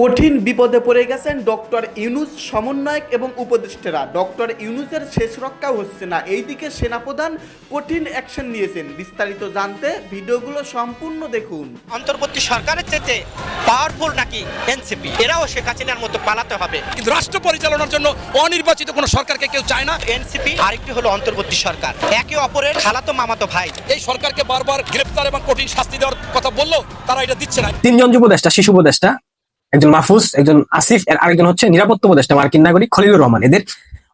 কঠিন বিপদে পড়ে গেছেন ডক্টর ইউনুস সমন্বয়ক এবং উপদেষ্টারা। ডক্টর ইউনুসের শেষ রক্ষা হচ্ছে না। এইদিকে সেনাপ্রধান কঠিন অ্যাকশন নিয়েছেন। বিস্তারিত জানতে ভিডিওগুলো সম্পূর্ণ দেখুন। অন্তর্বর্তী সরকারের চেয়ে পাওয়ারফুল নাকি এনসিপি এরাও শেখ হাসিনার মতো পালাতে হবে। কিন্তু রাষ্ট্র পরিচালনার জন্য অনির্বাচিত কোনো সরকারকে কেউ চায় না? এনসিপি আরেকটি হলো অন্তর্বর্তী সরকার। একে অপরের খালাতো মামাতো ভাই। এই সরকারকে বারবার গ্রেপ্তার এবং কঠিন শাস্তি দেওয়ার কথা বলল তারা এটা দিচ্ছে না। তিনজন উপদেষ্টা শিশু উপদেষ্টা একজন মাহফুজ একজন আসিফ আর আরেকজন হচ্ছে নিরাপত্তা উপদেষ্টা মার্কিন নাগরিক খলিলুর রহমান। এদের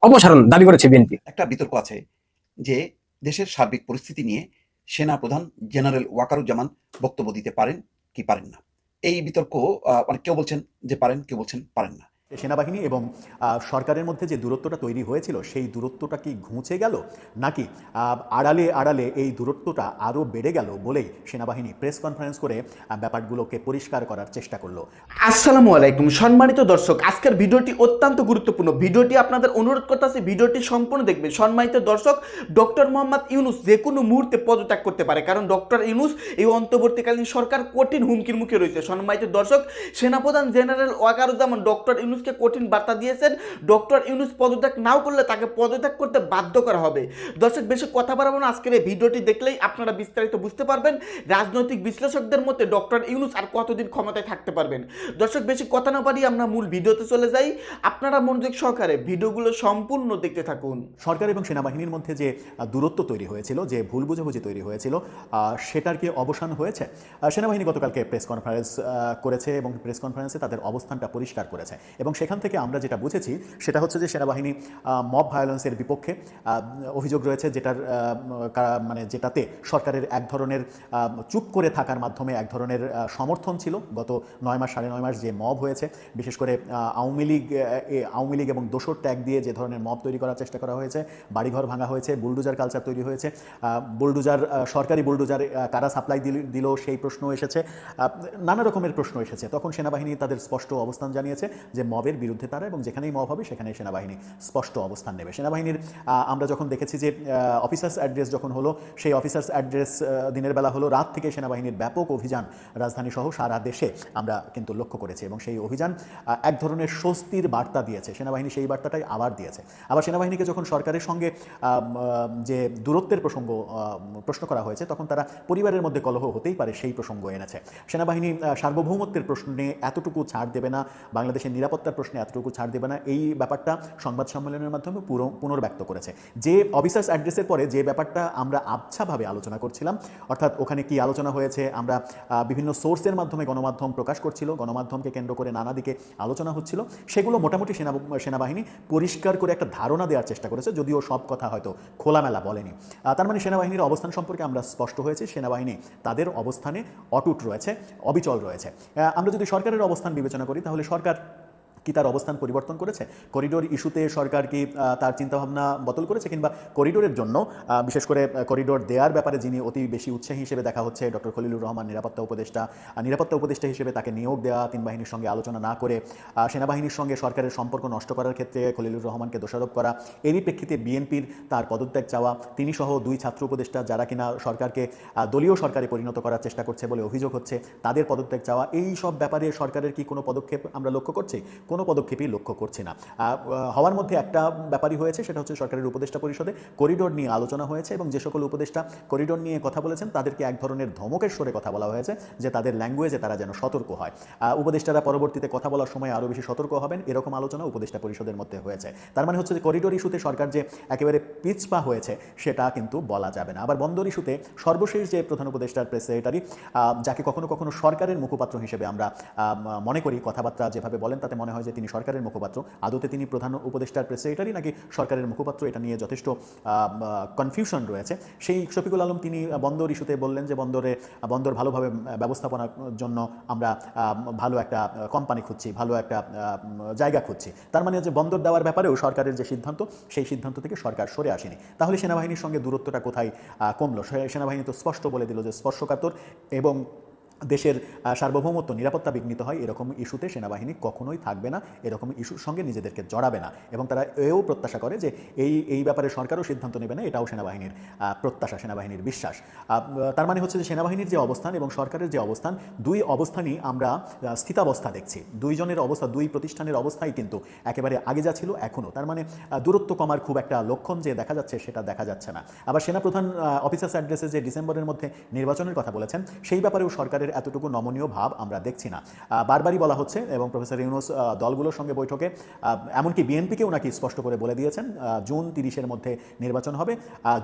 অপসারণ দাবি করেছে বিএনপি। একটা বিতর্ক আছে যে দেশের সার্বিক পরিস্থিতি নিয়ে সেনা প্রধান জেনারেল ওয়াকারুজ্জামান বক্তব্য দিতে পারেন কি পারেন না। এই বিতর্ক আহ, মানে কেউ বলছেন যে পারেন কেউ বলছেন পারেন না। সেনাবাহিনী এবং সরকারের মধ্যে যে দূরত্বটা তৈরি হয়েছিল, সেই দূরত্বটা কি ঘুঁচে গেল? নাকি আড়ালে আড়ালে এই দূরত্বটা আরও বেড়ে গেল বলেই সেনাবাহিনী প্রেস কনফারেন্স করে ব্যাপারগুলোকে পরিষ্কার করার চেষ্টা করল? আসসালামু আলাইকুম। সম্মানিত দর্শক, আজকের ভিডিওটি অত্যন্ত গুরুত্বপূর্ণ। ভিডিওটি আপনাদের অনুরোধ করতেছি, ভিডিওটি সম্পূর্ণ দেখবেন। সম্মানিত দর্শক, ডক্টর মোহাম্মদ ইউনুস যে কোনো মুহূর্তে পদত্যাগ করতে পারে, কারণ ডক্টর ইউনুস এই অন্তর্বর্তীকালীন সরকার কঠিন হুমকির মুখে রয়েছে। সম্মানিত দর্শক, সেনাপ্রধান জেনারেল ওয়াকারুজ্জামান ডক্টর ইউনুসকে কঠিন বার্তা দিয়েছেন। ডক্টর ইউনুস পদত্যাগ নাও করলে তাকে পদত্যাগ করতে বাধ্য করা হবে। দর্শক, বেশি কথা বাড়াবো না। আজকের এই ভিডিওটি দেখলেই আপনারা বিস্তারিত বুঝতে পারবেন। রাজনৈতিক বিশ্লেষকদের মধ্যে ডক্টর ইউনুস আর কতদিন ক্ষমতায় থাকতে পারবেন? দর্শক, বেশি কথা না বাড়িয়ে আমরা মূল ভিডিওতে চলে যাই। আপনারা মনোযোগ সহকারে ভিডিওগুলো সম্পূর্ণ দেখতে থাকুন। সরকার এবং সেনাবাহিনীর মধ্যে যে দূরত্ব তৈরি হয়েছিল, যে ভুল বুঝাবুঝি তৈরি হয়েছিল সেটার কি অবসান হয়েছে? সেনাবাহিনী গতকালকে প্রেস কনফারেন্স করেছে এবং প্রেস কনফারেন্সে তাদের অবস্থানটা পরিষ্কার করেছে। এবং সেখান থেকে আমরা যেটা বুঝেছি, সেটা হচ্ছে যে সেনাবাহিনী মব ভায়োলেন্সের বিপক্ষে অভিযোগ রয়েছে যেটার মানে যেটাতে সরকারের এক ধরনের চুপ করে থাকার মাধ্যমে এক ধরনের সমর্থন ছিল। গত নয় মাস, সাড়ে নয় মাস যে মব হয়েছে, বিশেষ করে আওয়ামী লীগ আওয়ামী লীগ এবং দোসর ট্যাগ দিয়ে যে ধরনের মব তৈরি করার চেষ্টা করা হয়েছে, বাড়িঘর ভাঙা হয়েছে বুলডোজার কালচার তৈরি হয়েছে বুলডোজার সরকারি বুলডোজার কারা সাপ্লাই দিল দিল সেই প্রশ্ন এসেছে নানা রকমের প্রশ্ন এসেছে। তখন সেনাবাহিনী তাদের স্পষ্ট অবস্থান জানিয়েছে যে মবের বিরুদ্ধে তারা এবং যেখানেই মব হবে সেখানেই সেনাবাহিনী স্পষ্ট অবস্থান নেবে। সেনাবাহিনীর আমরা যখন দেখেছি যে অফিসার্স অ্যাড্রেস যখন হলো, সেই অফিসার্স অ্যাড্রেস দিনের বেলা হলো রাত থেকে সেনাবাহিনীর ব্যাপক অভিযান রাজধানী সহ সারা দেশে আমরা কিন্তু লক্ষ্য করেছি এবং সেই অভিযান এক ধরনের স্বস্তির বার্তা দিয়েছে। সেনাবাহিনী সেই বার্তাটাই আবার দিয়েছে। আবার সেনাবাহিনীকে যখন সরকারের সঙ্গে যে দূরত্বের প্রসঙ্গ প্রশ্ন করা হয়েছে, তখন তারা পরিবারের মধ্যে কলহ হতেই পারে সেই প্রসঙ্গ এনেছে। সেনাবাহিনী সার্বভৌমত্বের প্রশ্নে এতটুকু ছাড় দেবে না। বাংলাদেশের নিরাপত্তার প্রশ্নে এতটুকু ছাড় দেবে না। এই ব্যাপারটা সংবাদ সম্মেলনের মাধ্যমে পুরো পুনর্ব্যক্ত করেছে। যে অফিসার্স অ্যাড্রেসের পরে যে ব্যাপারটা আমরা আবছাভাবে আলোচনা করছিলাম, অর্থাৎ ওখানে কি আলোচনা হয়েছে, আমরা বিভিন্ন সোর্সের মাধ্যমে গণমাধ্যম প্রকাশ করছিল, গণমাধ্যমকে কেন্দ্র করে নানা দিকে আলোচনা হচ্ছিল, সেগুলো মোটামুটি সেনা সেনাবাহিনী পরিষ্কার করে একটা ধারণা দেওয়ার চেষ্টা করেছে, যদিও সব কথা হয়তো খোলামেলা বলেনি। তার মানে সেনাবাহিনীর অবস্থান সম্পর্কে আমরা স্পষ্ট হয়েছে, সেনাবাহিনী তাদের অবস্থানে অটুট রয়েছে, অবিচল রয়েছে। আমরা যদি সরকারের অবস্থান বিবেচনা করি, তাহলে সরকার কি তার অবস্থান পরিবর্তন করেছে? করিডোর ইস্যুতে সরকার কি তার চিন্তাভাবনা বদল করেছে? কিংবা করিডোরের জন্য বিশেষ করে করিডোর দেওয়ার ব্যাপারে যিনি অতি বেশি উৎসাহী হিসেবে দেখা হচ্ছে, ডক্টর খলিলুর রহমান, নিরাপত্তা উপদেষ্টা নিরাপত্তা উপদেষ্টা হিসেবে তাকে নিয়োগ দেওয়া, তিন বাহিনীর সঙ্গে আলোচনা না করে সেনাবাহিনীর সঙ্গে সরকারের সম্পর্ক নষ্ট করার ক্ষেত্রে খলিলুর রহমানকে দোষারোপ করা, এরই প্রেক্ষিতে বিএনপির তার পদত্যাগ চাওয়া, তিনি সহ দুই ছাত্র উপদেষ্টা যারা কিনা সরকারকে দলীয় সরকারে পরিণত করার চেষ্টা করছে বলে অভিযোগ হচ্ছে, তাদের পদত্যাগ চাওয়া, এই সব ব্যাপারে সরকারের কি কোনো পদক্ষেপ আমরা লক্ষ্য করছি? কোনো পদক্ষেপই লক্ষ্য করছি না। হওয়ার মধ্যে একটা ব্যাপারই হয়েছে, সেটা হচ্ছে সরকারের উপদেষ্টা পরিষদে করিডোর নিয়ে আলোচনা হয়েছে এবং যে সকল উপদেষ্টা করিডোর নিয়ে কথা বলেছেন, তাদেরকে এক ধরনের ধমকের স্বরে কথা বলা হয়েছে যে তাদের ল্যাঙ্গুয়েজে তারা যেন সতর্ক হয়। উপদেষ্টারা পরবর্তীতে কথা বলার সময় আরও বেশি সতর্ক হবেন, এরকম আলোচনা উপদেষ্টা পরিষদের মধ্যে হয়েছে। তার মানে হচ্ছে যে করিডোর ইস্যুতে সরকার যে একেবারে পিছপা হয়েছে, সেটা কিন্তু বলা যাবে না। আবার বন্দর ইস্যুতে সর্বশেষ যে প্রধান উপদেষ্টার প্রেস সেক্রেটারি যাকে কখনো কখনো সরকারের মুখপাত্র হিসেবে আমরা মনে করি, কথাবার্তা যেভাবে বলেন, তাতে মনে হয় যে তিনি সরকারের মুখপাত্র, আদতে তিনি প্রধান উপদেষ্টার প্রেস সেক্রেটারি নাকি সরকারের মুখপাত্র, এটা নিয়ে যথেষ্ট কনফিউশন রয়েছে। সেই শফিকুল আলম তিনি বন্দর ইস্যুতে বললেন যে বন্দরে, বন্দর ভালোভাবে ব্যবস্থাপনার জন্য আমরা ভালো একটা কোম্পানি খুঁজছি, ভালো একটা জায়গা খুঁজছি। তার মানে যে বন্দর দেওয়ার ব্যাপারেও সরকারের যে সিদ্ধান্ত, সেই সিদ্ধান্ত থেকে সরকার সরে আসেনি। তাহলে সেনাবাহিনীর সঙ্গে দূরত্বটা কোথায় কমলো? সেনাবাহিনী তো স্পষ্ট বলে দিল যে স্পর্শকাতর এবং দেশের সার্বভৌমত্ব নিরাপত্তা বিঘ্নিত হয় এরকম ইস্যুতে সেনাবাহিনী কখনোই থাকবে না, এরকম ইস্যুর সঙ্গে নিজেদেরকে জড়াবে না। এবং তারা এও প্রত্যাশা করে যে এই এই ব্যাপারে সরকারও সিদ্ধান্ত নেবে না, এটাও সেনাবাহিনীর প্রত্যাশা, সেনাবাহিনীর বিশ্বাস। তার মানে হচ্ছে যে সেনাবাহিনীর যে অবস্থান এবং সরকারের যে অবস্থান, দুই অবস্থানই আমরা স্থিতাবস্থা দেখছি। দুইজনের অবস্থা, দুই প্রতিষ্ঠানের অবস্থাই কিন্তু একেবারে আগে যা ছিল, এখনও। তার মানে দূরত্ব কমার খুব একটা লক্ষণ যে দেখা যাচ্ছে, সেটা দেখা যাচ্ছে না। আবার সেনাপ্রধান অফিসার্স অ্যাড্রেসে যে ডিসেম্বরের মধ্যে নির্বাচনের কথা বলেছেন, সেই ব্যাপারেও সরকারের এতটুকু নমনীয় ভাব আমরা দেখছি না। বারবারই বলা হচ্ছে, এবং প্রফেসর ইউনুস দলগুলোর সঙ্গে বৈঠকে এমনকি বিএনপিকেও নাকি স্পষ্ট করে বলে দিয়েছেন জুন তিরিশের মধ্যে নির্বাচন হবে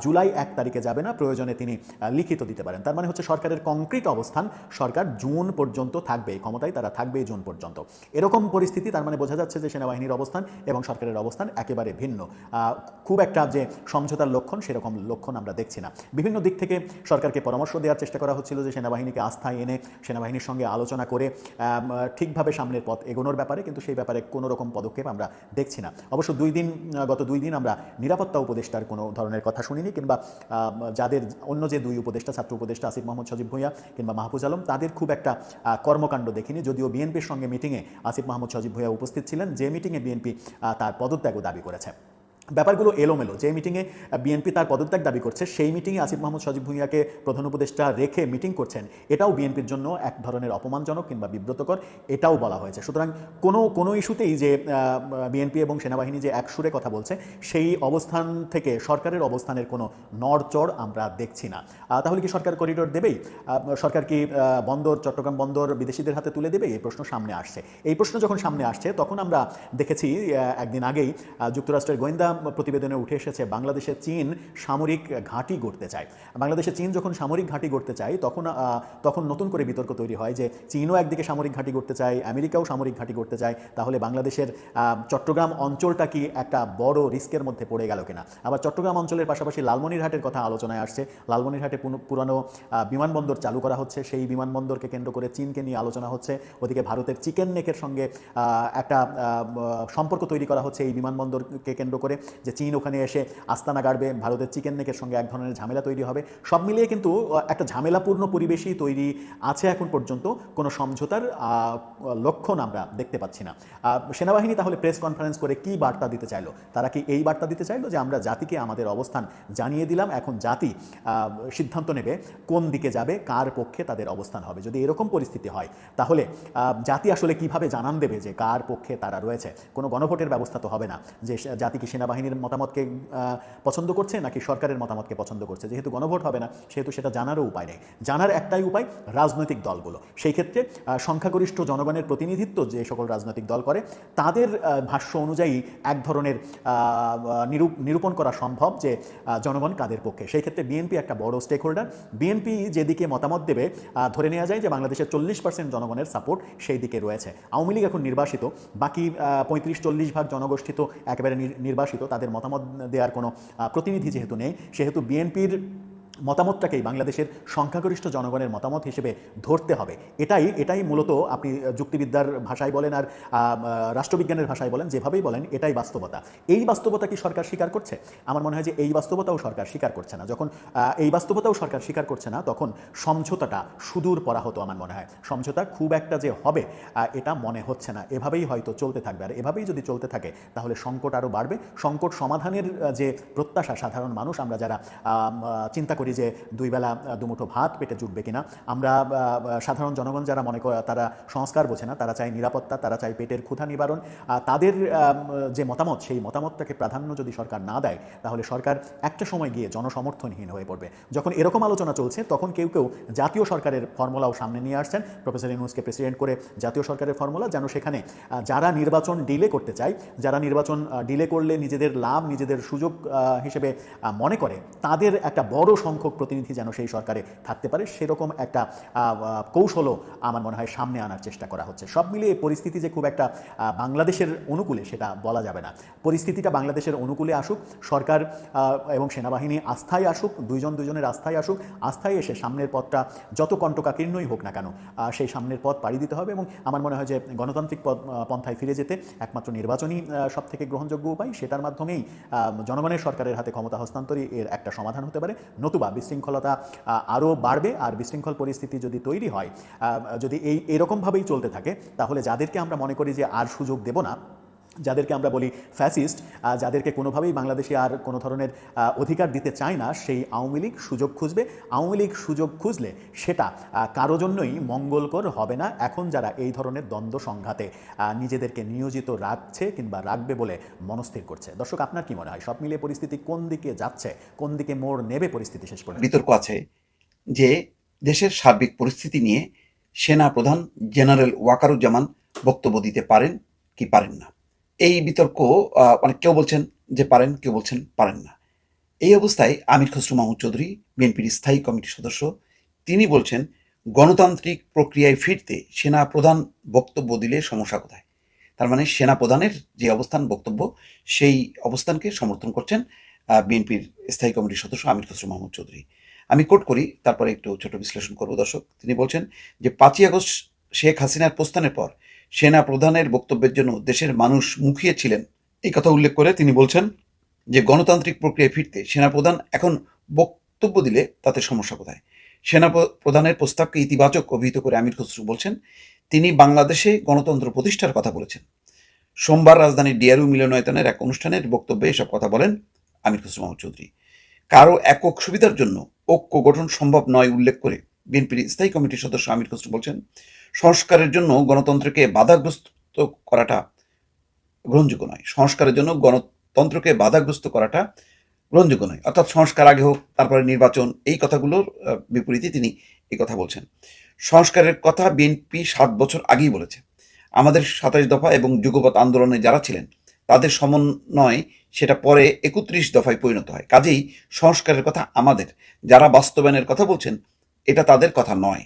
জুলাই এক তারিখে যাবে না, প্রয়োজনে তিনি লিখিত দিতে পারেন। তার মানে হচ্ছে সরকারের কংক্রিট অবস্থান, সরকার জুন পর্যন্ত থাকবে ক্ষমতায় তারা থাকবে জুন পর্যন্ত। এরকম পরিস্থিতি, তার মানে বোঝা যাচ্ছে যে সেনাবাহিনীর অবস্থান এবং সরকারের অবস্থান একেবারে ভিন্ন। খুব একটা যে সমঝোতার লক্ষণ, সেরকম লক্ষণ আমরা দেখছি না। বিভিন্ন দিক থেকে সরকারকে পরামর্শ দেওয়ার চেষ্টা করা হচ্ছিল যে সেনাবাহিনীকে আস্থায় এনে সেনাবাহিনীর সঙ্গে আলোচনা করে ঠিকভাবে সামনের পথ এগোনোর ব্যাপারে, কিন্তু সেই ব্যাপারে কোনো রকম পদক্ষেপ আমরা দেখছি না। অবশ্য দুই দিন, গত দুই দিন আমরা নিরাপত্তা উপদেষ্টার কোনো ধরনের কথা শুনিনি, কিংবা যাদের অন্য যে দুই উপদেষ্টা, ছাত্র উপদেষ্টা আসিফ মোহাম্মদ সজিব ভূঁইয়া কিংবা মাহফুজ আলম, তাদের খুব একটা কর্মকাণ্ড দেখিনি। যদিও বিএনপির সঙ্গে মিটিংয়ে আসিফ মাহমুদ সজিব ভুঁইয়া উপস্থিত ছিলেন, যে মিটিংয়ে বিএনপি তার পদত্যাগও দাবি করেছে। ব্যাপারগুলো এলোমেলো। যে মিটিংয়ে বিএনপি তার পদত্যাগ দাবি করছে, সেই মিটিংয়ে আসিফ মাহমুদ সজিব ভুঁইয়াকে প্রধান উপদেষ্টা রেখে মিটিং করছেন। এটাও বিএনপির জন্য এক ধরনের অপমানজনক কিংবা বিব্রতকর, এটাও বলা হয়েছে। সুতরাং কোনো কোনো ইস্যুতেই যে বিএনপি এবং সেনাবাহিনী যে এক সুরে কথা বলছে, সেই অবস্থান থেকে, সরকারের অবস্থানের কোনো নড়চড় আমরা দেখছি না। তাহলে কি সরকার করিডোর দেবেই? সরকার কি বন্দর, চট্টগ্রাম বন্দর বিদেশিদের হাতে তুলে দেবে? এই প্রশ্ন সামনে আসছে। এই প্রশ্ন যখন সামনে আসছে, তখন আমরা দেখেছি একদিন আগেই যুক্তরাষ্ট্রের গোয়েন্দা প্রতিবেদনে উঠে এসেছে, বাংলাদেশে চীন সামরিক ঘাঁটি গড়তে চায়। বাংলাদেশে চীন যখন সামরিক ঘাঁটি গড়তে চায়, তখন তখন নতুন করে বিতর্ক তৈরি হয় যে চীনও একদিকে সামরিক ঘাঁটি গড়তে চায়, আমেরিকাও সামরিক ঘাঁটি গড়তে চায়। তাহলে বাংলাদেশের চট্টগ্রাম অঞ্চলটা কি একটা বড় রিস্কের মধ্যে পড়ে গেল কিনা? আবার চট্টগ্রাম অঞ্চলের পাশাপাশি লালমনিরহাটের কথা আলোচনায় আসছে। লালমনিরহাটে পুরানো বিমানবন্দর চালু করা হচ্ছে। সেই বিমানবন্দরকে কেন্দ্র করে চীনকে নিয়ে আলোচনা হচ্ছে। ওদিকে ভারতের চিকেন নেকের সঙ্গে একটা সম্পর্ক তৈরি করা হচ্ছে এই বিমানবন্দরকে কেন্দ্র করে। যে চীন ওখানে এসে আস্তানা গাড়বে, ভারতের চিকেন নেকের সঙ্গে এক ধরনের ঝামেলা তৈরি হবে। সব মিলিয়ে কিন্তু একটা ঝামেলাপূর্ণ পরিবেশই তৈরি আছে এখন পর্যন্ত। কোনো সমঝোতার লক্ষণ আমরা দেখতে পাচ্ছি না। সেনাবাহিনী তাহলে প্রেস কনফারেন্স করে কি বার্তা দিতে চাইলো? তারা কি এই বার্তা দিতে চাইলো যে, আমরা জাতিকে আমাদের অবস্থান জানিয়ে দিলাম, এখন জাতি সিদ্ধান্ত নেবে কোন দিকে যাবে, কার পক্ষে তাদের অবস্থান হবে? যদি এরকম পরিস্থিতি হয়, তাহলে জাতি আসলে কীভাবে জানান দেবে যে, কার পক্ষে তারা রয়েছে? কোনো গণভোটের ব্যবস্থা তো হবে না। যে, সে- জাতি কি সেনাবাহিনীর মতামতকে পছন্দ করছে নাকি সরকারের মতামতকে পছন্দ করছে? যেহেতু গণভোট হবে না, সেহেতু সেটা জানারও উপায় নেই। জানার একটাই উপায় রাজনৈতিক দলগুলো। সেই ক্ষেত্রে সংখ্যাগরিষ্ঠ জনগণের প্রতিনিধিত্ব যে সকল রাজনৈতিক দল করে, তাদের ভাষ্য অনুযায়ী এক ধরনের নিরূপণ করা সম্ভব যে জনগণ কাদের পক্ষে। সেই ক্ষেত্রে বিএনপি একটা বড় স্টেক হোল্ডার বিএনপি যেদিকে মতামত দেবে ধরে নেওয়া যায় যে বাংলাদেশের চল্লিশ পার্সেন্ট জনগণের সাপোর্ট সেই দিকে রয়েছে। আওয়ামী লীগ এখন নির্বাসিত। বাকি পঁয়ত্রিশ চল্লিশ ভাগ জনগোষ্ঠী তো একেবারে নির্বাসিত। তাদের মতামত দেওয়ার কোনো প্রতিনিধি যেহেতু নেই সেহেতু বিএনপির মতামতটাকেই বাংলাদেশের সংখ্যাগরিষ্ঠ জনগণের মতামত হিসেবে ধরতে হবে। এটাই এটাই মূলত আপনি যুক্তিবিদ্যার ভাষায় বলেন আর রাষ্ট্রবিজ্ঞানের ভাষায় বলেন, যেভাবেই বলেন, এটাই বাস্তবতা। এই বাস্তবতা কি সরকার স্বীকার করছে? আমার মনে হয় যে এই বাস্তবতাও সরকার স্বীকার করছে না। যখন এই বাস্তবতাও সরকার স্বীকার করছে না, তখন সমঝোতাটা সুদূর পরা হতো আমার মনে হয়। সমঝোতা খুব একটা যে হবে এটা মনে হচ্ছে না। এভাবেই হয়তো চলতে থাকবে। আর এভাবেই যদি চলতে থাকে, তাহলে সংকট আরও বাড়বে। সংকট সমাধানের যে প্রত্যাশা সাধারণ মানুষ, আমরা যারা চিন্তা করি যে দুই বেলা দুমুঠো ভাত পেটে জুটবে কিনা। আমরা সাধারণ জনগণ যারা মনে করে, তারা সংস্কার বোঝে না, তারা চায় নিরাপত্তা, তারা চায় পেটের ক্ষুধা নিবারণ। তাদের যে মতামত, সেই মতামতটাকে প্রাধান্য যদি সরকার না দেয়, তাহলে সরকার একটা সময় গিয়ে জনসমর্থনহীন হয়ে পড়বে। যখন এরকম আলোচনা চলছে, তখন কেউ কেউ জাতীয় সরকারের ফর্মুলাও সামনে নিয়ে আসছেন। প্রফেসর ইউনুসকে প্রেসিডেন্ট করে জাতীয় সরকারের ফর্মুলা, যেন সেখানে যারা নির্বাচন ডিলে করতে চায়, যারা নির্বাচন ডিলে করলে নিজেদের লাভ, নিজেদের সুযোগ হিসেবে মনে করে, তাদের একটা বড় সংখ্যক প্রতিনিধি যেন সেই সরকারে থাকতে পারে, সেরকম একটা কৌশলও আমার মনে হয় সামনে আনার চেষ্টা করা হচ্ছে। সব মিলিয়ে পরিস্থিতি যে খুব একটা বাংলাদেশের অনুকূলে সেটা বলা যাবে না। পরিস্থিতিটা বাংলাদেশের অনুকূলে আসুক, সরকার এবং সেনাবাহিনী আস্থায় আসুক, দুইজন দুজনের আস্থায় আসুক, আস্থায় এসে সামনের পথটা যত কণ্টকাকীর্ণই হোক না কেন সেই সামনের পথ পাড়ি দিতে হবে এবং আমার মনে হয় যে গণতান্ত্রিক পন্থায় ফিরে যেতে একমাত্র নির্বাচনই সব থেকে গ্রহণযোগ্য উপায়। সেটার মাধ্যমেই জনগণের সরকারের হাতে ক্ষমতা হস্তান্তরই এর একটা সমাধান হতে পারে। নতুবা বিশৃঙ্খলতা আরও বাড়বে আর বিশৃঙ্খল পরিস্থিতি যদি তৈরি হয় যদি এই, এরকমভাবেই চলতে থাকে, তাহলে যাদেরকে আমরা মনে করি যে আর সুযোগ দেব না যাদেরকে আমরা বলি ফ্যাসিস্ট যাদেরকে কোনোভাবেই বাংলাদেশে আর কোনো ধরনের অধিকার দিতে চায় না, সেই আওয়ামী লীগ সুযোগ খুঁজবে। আওয়ামী লীগ সুযোগ খুঁজলে সেটা কারও জন্যই মঙ্গলকর হবে না। এখন যারা এই ধরনের দ্বন্দ্ব সংঘাতে নিজেদেরকে নিয়োজিত রাখছে কিংবা রাখবে বলে মনস্থির করছে। দর্শক, আপনার কি মনে হয়? সব মিলিয়ে পরিস্থিতি কোন দিকে যাচ্ছে? কোন দিকে মোড় নেবে পরিস্থিতি শেষ পর্যন্ত? বিতর্ক আছে যে দেশের সার্বিক পরিস্থিতি নিয়ে সেনা প্রধান জেনারেল ওয়াকারুজ্জামান বক্তব্য দিতে পারেন কি পারেন না। এই বিতর্ক মানে কেউ বলছেন যে পারেন, কেউ বলছেন পারেন না। এই অবস্থায় আমির খসরু মাহমুদ চৌধুরী, বিএনপির স্থায়ী কমিটির সদস্য, তিনি বলছেন, গণতান্ত্রিক প্রক্রিয়ায় ফিরতে সেনা প্রধান বক্তব্য দিলে সমস্যা কোথায়? তার মানে সেনা প্রধানের যে অবস্থান, বক্তব্য, সেই অবস্থানকে সমর্থন করছেন বিএনপির স্থায়ী কমিটির সদস্য আমির খসরু মাহমুদ চৌধুরী। আমি কোট করি, তারপরে একটু ছোট বিশ্লেষণ করব, দর্শক। তিনি বলছেন যে, পাঁচই আগস্ট শেখ হাসিনার প্রস্থানের পর সেনা প্রধানের বক্তব্যের জন্য দেশের মানুষ মুখিয়ে ছিলেন। এই কথা উল্লেখ করে তিনি বলছেন যে, গণতান্ত্রিক প্রক্রিয়ায় ফিরতে সেনাপ্রধান এখন বক্তব্য দিলে তাতে সমস্যা কোথায়? সেনা প্রধানের প্রস্তাবকে ইতিবাচক অভিহিত করে আমির খসরু বলছেন, তিনি বাংলাদেশে গণতন্ত্র প্রতিষ্ঠার কথা বলেছেন। সোমবার রাজধানীর ডিয়ারু মিলনায়তনের এক অনুষ্ঠানের বক্তব্যে এসব কথা বলেন আমির খসরু মাহমুদ চৌধুরী। কারও একক সুবিধার জন্য ঐক্য গঠন সম্ভব নয় উল্লেখ করে বিএনপির স্থায়ী কমিটির সদস্য আমির খসরু বলছেন, সংস্কারের জন্য গণতন্ত্রকে বাধাগ্রস্ত করাটা গ্রহণযোগ্য নয়। সংস্কারের জন্য গণতন্ত্রকে বাধাগ্রস্ত করাটা গ্রহণযোগ্য নয়। অর্থাৎ সংস্কার আগে হোক, তারপরে নির্বাচন, এই কথাগুলোর বিপরীতে তিনি এই কথা বলছেন। সংস্কারের কথা বিএনপি সাত বছর আগেই বলেছে। আমাদের সাতাশ দফা এবং যুগপৎ আন্দোলনে যারা ছিলেন, তাদের সমন্বয় সেটা পরে একত্রিশ দফায় পরিণত হয়। কাজেই সংস্কারের কথা আমাদের। যারা বাস্তবায়নের কথা বলছেন এটা তাদের কথা নয়।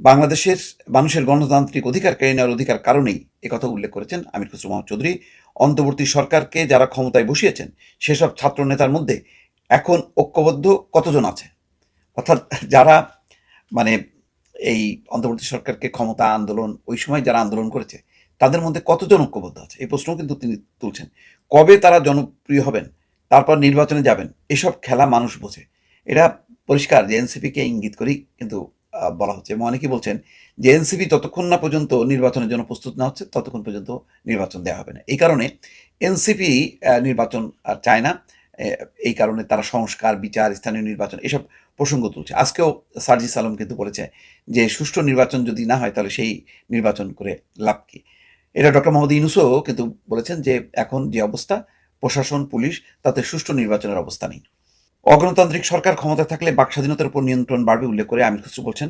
বাংলাদেশের মানুষের গণতান্ত্রিক অধিকার কেড়ে নেওয়ার অধিকার কারণেই কথা উল্লেখ করেছেন আমির খসরু মোহাম্মদ চৌধুরী। অন্তর্বর্তী সরকারকে যারা ক্ষমতায় বসিয়েছেন, সেসব ছাত্র নেতার মধ্যে এখন ঐক্যবদ্ধ কতজন আছে? অর্থাৎ যারা মানে এই অন্তর্বর্তী সরকারকে ক্ষমতা আন্দোলন, ওই সময় যারা আন্দোলন করেছে, তাদের মধ্যে কতজন ঐক্যবদ্ধ আছে? এই প্রশ্নও কিন্তু তিনি তুলছেন। কবে তারা জনপ্রিয় হবেন, তারপর নির্বাচনে যাবেন, এসব খেলা মানুষ বোঝে। এটা পরিষ্কার যে এনসিপিকে ইঙ্গিত করেই কিন্তু বলা হচ্ছে, এবং অনেকেই বলছেন যে এনসিপি যতক্ষণ না পর্যন্ত নির্বাচনের জন্য প্রস্তুত না হচ্ছে, ততক্ষণ পর্যন্ত নির্বাচন দেওয়া হবে না। এই কারণে এনসিপি নির্বাচন আর চায় না এই কারণে তারা সংস্কার, বিচার, স্থানীয় নির্বাচন, এসব প্রসঙ্গ তুলছে। আজকেও সার্জিস আলম কিন্তু বলেছে যে, সুষ্ঠু নির্বাচন যদি না হয়, তাহলে সেই নির্বাচন করে লাভ কি? এটা ডক্টর মোহাম্মদ ইউনুসও কিন্তু বলেছেন যে, এখন যে অবস্থা, প্রশাসন, পুলিশ, তাতে সুষ্ঠু নির্বাচনের অবস্থা নেই। অগণতান্ত্রিক সরকার ক্ষমতা থাকলে বাক স্বাধীনতার উপর নিয়ন্ত্রণ বাড়বে উল্লেখ করে আমির খসরু বলছেন।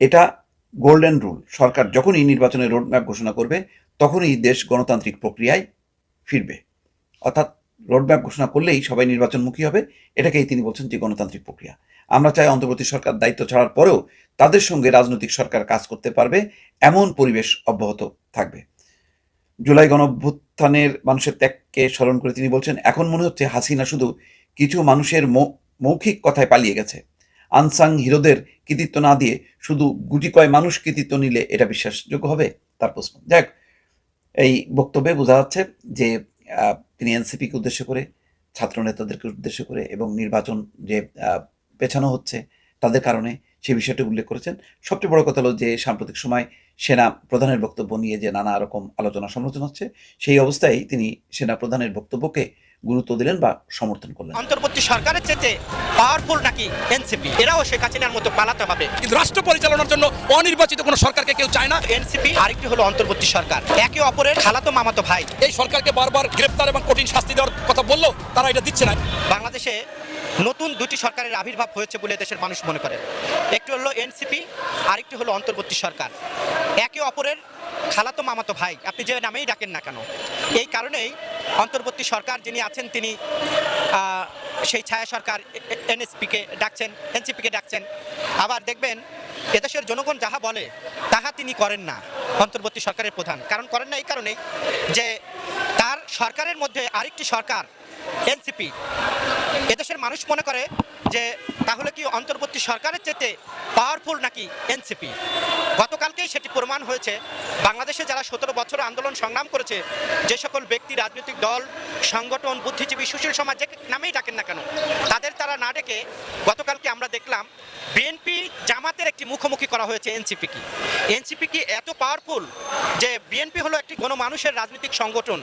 এটা গোল্ডেন রুল সরকার যখনই নির্বাচনের রোডম্যাপ ঘোষণা করবে, তখনই দেশ গণতান্ত্রিক প্রক্রিয়ায় ফিরবে। অর্থাৎ রোডম্যাপ ঘোষণা করলেই সবাই নির্বাচনমুখী হবে, এটাকেই তিনি বলছেন যে গণতান্ত্রিক প্রক্রিয়া। আমরা চাই অন্তর্বর্তী সরকার দায়িত্ব ছাড়ার পরেও তাদের সঙ্গে রাজনৈতিক সরকার কাজ করতে পারবে, এমন পরিবেশ অব্যাহত থাকবে। জুলাই গণভ্যুত্থানের মানুষের ত্যাগকে স্মরণ করে তিনি বলছেন, এখন মনে হচ্ছে হাসিনা শুধু কিছু মানুষের মৌখিক কথায় পালিয়ে গেছে। আনসাং হিরোদের কৃতিত্ব না দিয়ে শুধু গুটি কয় মানুষ কৃতিত্ব নিলে এটা বিশ্বাসযোগ্য হবে? তার প্রশ্ন। যাক, এই বক্তব্যে বোঝা যাচ্ছে যে তিনি এনসিপিকে উদ্দেশ্য করে ছাত্র নেতাদেরকে উদ্দেশ্য করে এবং নির্বাচন যে পেছানো হচ্ছে তাদের কারণে সেই বিষয়টি উল্লেখ করেছেন। সবচেয়ে বড় কথা হলো যে, সাম্প্রতিক সময় সেনা প্রধানের বক্তব্য নিয়ে যে নানা রকম আলোচনা সমালোচনা হচ্ছে সেই অবস্থায় তিনি সেনা প্রধানের বক্তব্যকে গুরুত্ব দিলেন বা সমর্থন করলেন। অন্তর্বর্তী সরকারের চেয়ে পাওয়ারফুল নাকি এনসিপি? এরাও শেখ হাসিনার মতো পালাতে হবে। কিন্তু রাষ্ট্র পরিচালনার জন্য অনির্বাচিত কোনো সরকারকে কেউ চায় না? এনসিপি আরেকটি হলো অন্তর্বর্তী সরকার। একে অপরের খালাতো মামাতো ভাই। এই সরকারকে বারবার গ্রেপ্তার এবং কঠিন শাস্তি দেওয়ার কথা বলল তারা এটা দিচ্ছে না। বাংলাদেশে নতুন দুটি সরকারের আবির্ভাব হয়েছে বলে দেশের মানুষ মনে করে। একটি হলো এনসিপি, আরেকটি হলো অন্তর্বর্তী সরকার। একে অপরের খালাতো মামাতো ভাই, আপনি যে নামেই ডাকেন না কেন? এই কারণেই অন্তর্বর্তী সরকার যিনি আছেন, তিনি সেই ছায়া সরকার এনএসপিকে ডাকছেন, এনসিপিকে ডাকছেন। আবার দেখবেন, এদেশের জনগণ যাহা বলে, তাহা তিনি করেন না অন্তর্বর্তী সরকারের প্রধান। কারণ করেন না এই কারণেই যে তার সরকারের মধ্যে আরেকটি সরকার এনসিপি। এদেশের মানুষ মনে করে যে তাহলে কি অন্তর্বর্তী সরকারের চেতে পাওয়ারফুল নাকি এনসিপি গতকালকেই সেটি প্রমাণ হয়েছে। বাংলাদেশে যারা সতেরো বছর আন্দোলন সংগ্রাম করেছে, যে সকল ব্যক্তি, রাজনৈতিক দল, সংগঠন, বুদ্ধিজীবী, সুশীল সমাজ, যে নামেই ডাকেন না কেন, তাদের তারা না ডেকে গতকালকে আমরা দেখলাম বিএনপি জামাতের একটি মুখোমুখি করা হয়েছে এনসিপি কি। এনসিপি কি এত পাওয়ারফুল যে বিএনপি হলো একটি গণমানুষের রাজনৈতিক সংগঠন।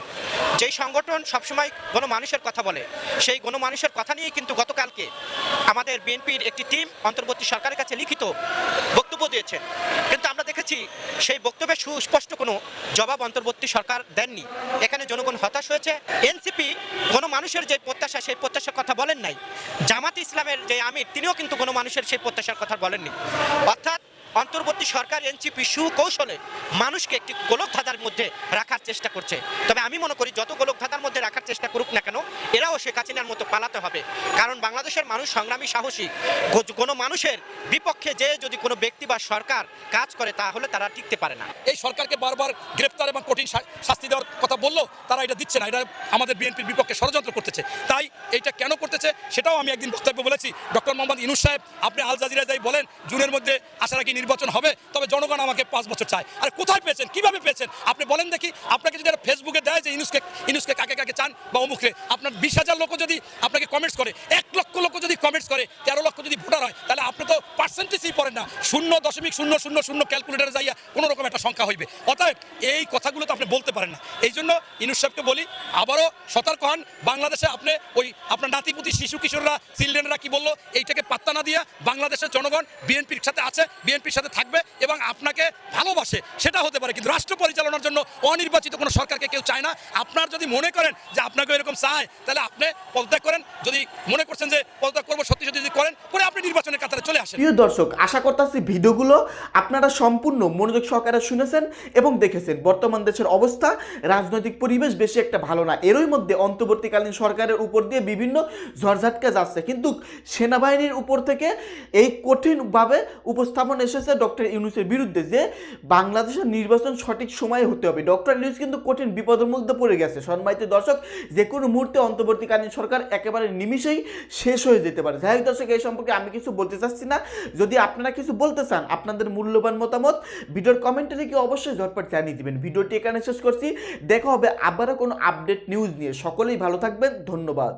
যেই সংগঠন সবসময় গণমানুষের কথা বলে, সেই গণমানুষের কথা নিয়েই কিন্তু গতকালকে আমাদের বিএনপির একটি টিম অন্তর্বর্তী সরকারের কাছে লিখিত বক্তব্য দিয়েছেন কিন্তু আমরা দেখেছি সেই বক্তব্যে সুস্পষ্ট কোনো জবাব অন্তর্বর্তী সরকার দেননি। এখানে জনগণ হতাশ হয়েছে। এনসিপি কোনো মানুষের যে প্রত্যাশা, সেই প্রত্যাশার কথা বলেন নাই। জামাত ইসলামের যে আমির, তিনিও কিন্তু কোনো মানুষের সেই প্রত্যাশার কথা বলেননি। অর্থাৎ অন্তর্বর্তী সরকার এনসিপি সুকৌশলে মানুষকে একটি গোলক ধাঁধার মধ্যে রাখার চেষ্টা করছে। তবে আমি মনে করি যত গোলক ধাঁধার মধ্যে রাখার চেষ্টা করুক না কেন, এরাও শেখ হাসিনার মতো পালাতে হবে। কারণ বাংলাদেশের মানুষ সংগ্রামী, সাহসী কোনো মানুষের বিপক্ষে যে যদি কোনো ব্যক্তি বা সরকার কাজ করে, তাহলে তারা টিকতে পারে না। এই সরকারকে বারবার গ্রেপ্তার এবং কঠিন শাস্তি দেওয়ার কথা বলল তারা এটা দিচ্ছে না। এটা আমাদের বিএনপির বিপক্ষে ষড়যন্ত্র করতেছে। তাই এটা কেন করতেছে সেটাও আমি একদিন বক্তব্য বলেছি। ডক্টর মোহাম্মদ ইনুস সাহেব, আপনি আল জাজিরা যাই বলেন, জুনের মধ্যে আশা রাখি নির্বাচন হবে, তবে জনগণ আমাকে পাঁচ বছর চায়। আর কোথায় পেয়েছেন? কীভাবে পেয়েছেন? আপনি বলেন দেখি। আপনাকে যদি ফেসবুকে দেয় যে ইনুসকে ইনুসকে কাকে কাকে চান বা অমুখে আপনার বিশ হাজার লোক যদি আপনাকে কমেন্টস করে, এক লক্ষ লোক যদি কমেন্টস করে, তেরো লক্ষ যদি ভোটার হয়, তাহলে আপনি তো পার্সেন্টেজই পড়েন না। শূন্য দশমিক শূন্য শূন্য শূন্য ক্যালকুলেটারে যাইয়া কোনো রকম একটা সংখ্যা হইবে। অতএব এই কথাগুলো তো আপনি বলতে পারেন না। এই জন্য ইনুস সাহেবকে বলি, আবারও সতর্ক হন। বাংলাদেশে আপনি ওই আপনার নাতিপুতি শিশু কিশোররা চিলড্রেনরা কি বলল? এইটাকে পাত্তা না দিয়া বাংলাদেশের জনগণ বিএনপির সাথে আছে বিএনপির সাথে থাকবে এবং আপনাকে ভালোবাসে। সেটা হতে পারে, কিন্তু রাষ্ট্র পরিচালনার জন্য অনির্বাচিত কোনো সরকারকে কেউ চায় না। আপনার যদি মনে করেন যে আপনাকে এরকম চায়, তাহলে আপনি পদত্যাগ করেন। যদি মনে করছেন যে পদত্যাগ করব, সত্যি যদি করেন, পরে আপনি নির্বাচনের কাতারে চলে আসেন। প্রিয় দর্শক, আশা করতেছি ভিডিওগুলো আপনারা সম্পূর্ণ মনোযোগ সহকারে শুনেছেন এবং দেখেছেন। বর্তমান দেশের অবস্থা, রাজনৈতিক পরিবেশ বেশি একটা ভালো না। এরই মধ্যে অন্তর্বর্তীকালীন সরকারের উপর দিয়ে বিভিন্ন ঝড়ঝাটকা যাচ্ছে কিন্তু সেনাবাহিনীর উপর থেকে এই কঠিনভাবে উপস্থাপন এসেছে ডক্টর ইউনুসের বিরুদ্ধে যে বাংলাদেশের নির্বাচন সঠিক সময়ে হতে হবে। ডক্টর ইউনুস কিন্তু কঠিন বিপদের মধ্যে পড়ে গেছে। সম্মানিত দর্শক, যে কোনো মুহূর্তে অন্তর্বর্তীকালীন সরকার একেবারে নিমিষেই শেষ হয়ে যেতে পারে। যাই দর্শক, এই সম্পর্কে আমি কিছু বলতে চাচ্ছি না। যদি আপনারা কিছু বলতে চান, আপনাদের মূল্যবান মতামত, ভিডিওর কমেন্টে লিখে অবশ্যই ঝটপট জানিয়ে দিবেন। ভিডিওটি এখানে শেষ করছি। দেখা হবে আবারও কোনো আপডেট নিউজ নিয়ে। সকলেই ভালো থাকবেন। ধন্যবাদ।